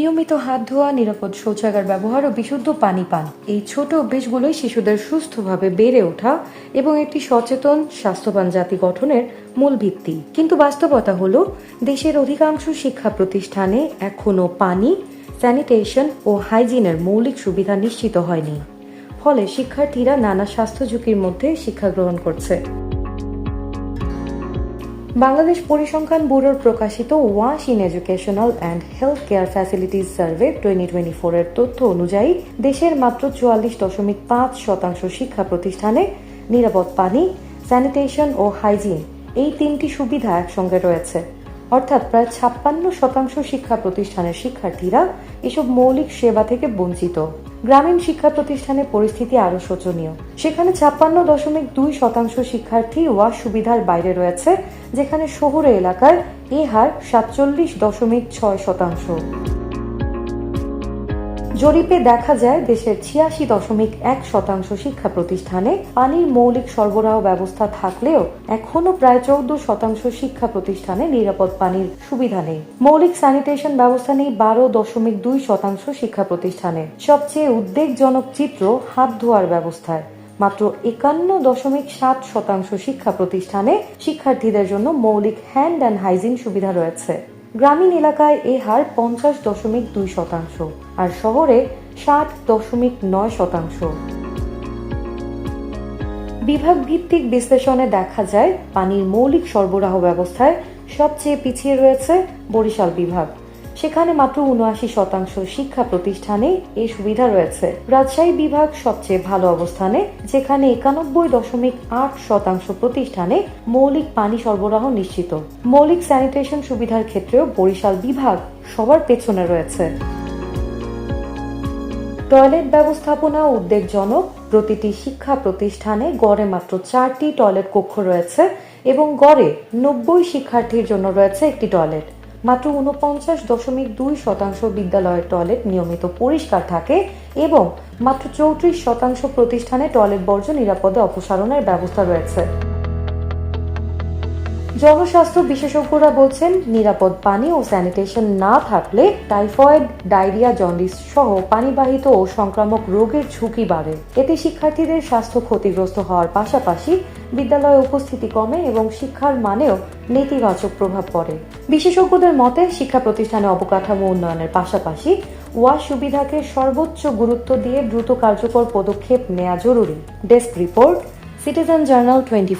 নিয়মিত হাত ধোয়া, নিরাপদ শৌচাগার ব্যবহার ও বিশুদ্ধ পানি পান। এই ছোট অভ্যেসগুলোই শিশুদের সুস্থভাবে বেড়ে ওঠা এবং একটি সচেতন, স্বাস্থ্যবান জাতি গঠনের মূল ভিত্তি। কিন্তু বাস্তবতা হলো, দেশের অধিকাংশ শিক্ষা প্রতিষ্ঠানে এখনও পানি, স্যানিটেশন ও হাইজিনের মৌলিক সুবিধা নিশ্চিত হয়নি। ফলে শিক্ষার্থীরা নানা স্বাস্থ্য ঝুঁকির মধ্যে শিক্ষা গ্রহণ করছে। বাংলাদেশ পরিসংখ্যান ব্যুরোর প্রকাশিত wash in educational and health care facilities survey twenty twenty four এর তথ্য অনুযায়ী, দেশের মাত্র চুয়াল্লিশ দশমিক পাঁচ শতাংশ শিক্ষা প্রতিষ্ঠানে নিরাপদ পানি, স্যানিটেশন ও হাইজিন এই তিনটি সুবিধা একসঙ্গে রয়েছে। অর্থাৎ প্রায় ছাপ্পান্ন শতাংশ শিক্ষা প্রতিষ্ঠানের শিক্ষার্থীরা এসব মৌলিক সেবা থেকে বঞ্চিত। গ্রামীণ শিক্ষা প্রতিষ্ঠানের পরিস্থিতি আরও শোচনীয়। সেখানে ছাপ্পান্ন দশমিক দুই শতাংশ শিক্ষার্থী ওয়াশ সুবিধার বাইরে রয়েছে, যেখানে শহুরে এলাকার এ হার সাতচল্লিশ দশমিক ছয় শতাংশ। জরিপে দেখা যায় দেশের ছিয়াশি দশমিক এক শতাংশ শিক্ষা প্রতিষ্ঠানে পানির মৌলিক সরবরাহ ব্যবস্থা থাকলেও এখনও প্রায় চৌদ্দ শতাংশ শিক্ষা প্রতিষ্ঠানে নিরাপদ পানির সুবিধা নেই। মৌলিক স্যানিটেশন ব্যবস্থা নেই বারো দশমিক দুই শতাংশ শিক্ষা প্রতিষ্ঠানে। সবচেয়ে উদ্বেগজনক চিত্র হাত ধোয়ার ব্যবস্থায়। মাত্র একান্ন দশমিক সাত শতাংশ শিক্ষা প্রতিষ্ঠানে শিক্ষার্থীদের জন্য মৌলিক হ্যান্ড অ্যান্ড হাইজিন সুবিধা রয়েছে। গ্রামীণ এলাকায় এ হার পঞ্চাশ দশমিক দুই শতাংশ আর শহরে ষাট দশমিক নয় শতাংশ। বিভাগ ভিত্তিক বিশ্লেষণে দেখা যায়, পানির মৌলিক সরবরাহ ব্যবস্থায় সবচেয়ে পিছিয়ে রয়েছে বরিশাল বিভাগ। সেখানে মাত্র উনআশি শতাংশ শিক্ষা প্রতিষ্ঠানে এই সুবিধা রয়েছে। রাজশাহী বিভাগ সবচেয়ে ভালো অবস্থানে, যেখানে একানব্বই দশমিক আট শতাংশ প্রতিষ্ঠানে মৌলিক পানি সরবরাহ নিশ্চিত। মৌলিক স্যানিটেশন সুবিধার ক্ষেত্রেও বরিশাল বিভাগ সবার পেছনে রয়েছে। টয়লেট ব্যবস্থাপনা উদ্বেগজনক, প্রতিটি শিক্ষা প্রতিষ্ঠানে গড়ে মাত্র চারটি টয়লেট কক্ষ রয়েছে এবং গড়ে নব্বই শিক্ষার্থীর জন্য রয়েছে একটি টয়লেট। মাত্র উনপঞ্চাশ দশমিক দুই শতাংশ বিদ্যালয়ের টয়লেট নিয়মিত পরিষ্কার থাকে এবং মাত্র চৌত্রিশ শতাংশ প্রতিষ্ঠানে টয়লেট বর্জ্য নিরাপদে অপসারণের ব্যবস্থা রয়েছে। জনস্বাস্থ্য বিশেষজ্ঞরা বলছেন, নিরাপদ পানি ও স্যানিটেশন না থাকলে টাইফয়েড, ডায়রিয়া, জন্ডিস সহ পানিবাহিত ও সংক্রামক রোগের ঝুঁকি বাড়ে। এতে শিক্ষার্থীদের স্বাস্থ্য ক্ষতিগ্রস্ত হওয়ার পাশাপাশি বিদ্যালয়ে উপস্থিতি কমে এবং শিক্ষার মানেও নেতিবাচক প্রভাব পড়ে। বিশেষজ্ঞদের মতে, শিক্ষা প্রতিষ্ঠানে অবকাঠামো উন্নয়নের পাশাপাশি ওয়াশ সুবিধাকে সর্বোচ্চ গুরুত্ব দিয়ে দ্রুত কার্যকর পদক্ষেপ নেওয়া জরুরি। Desk report, citizen journal twenty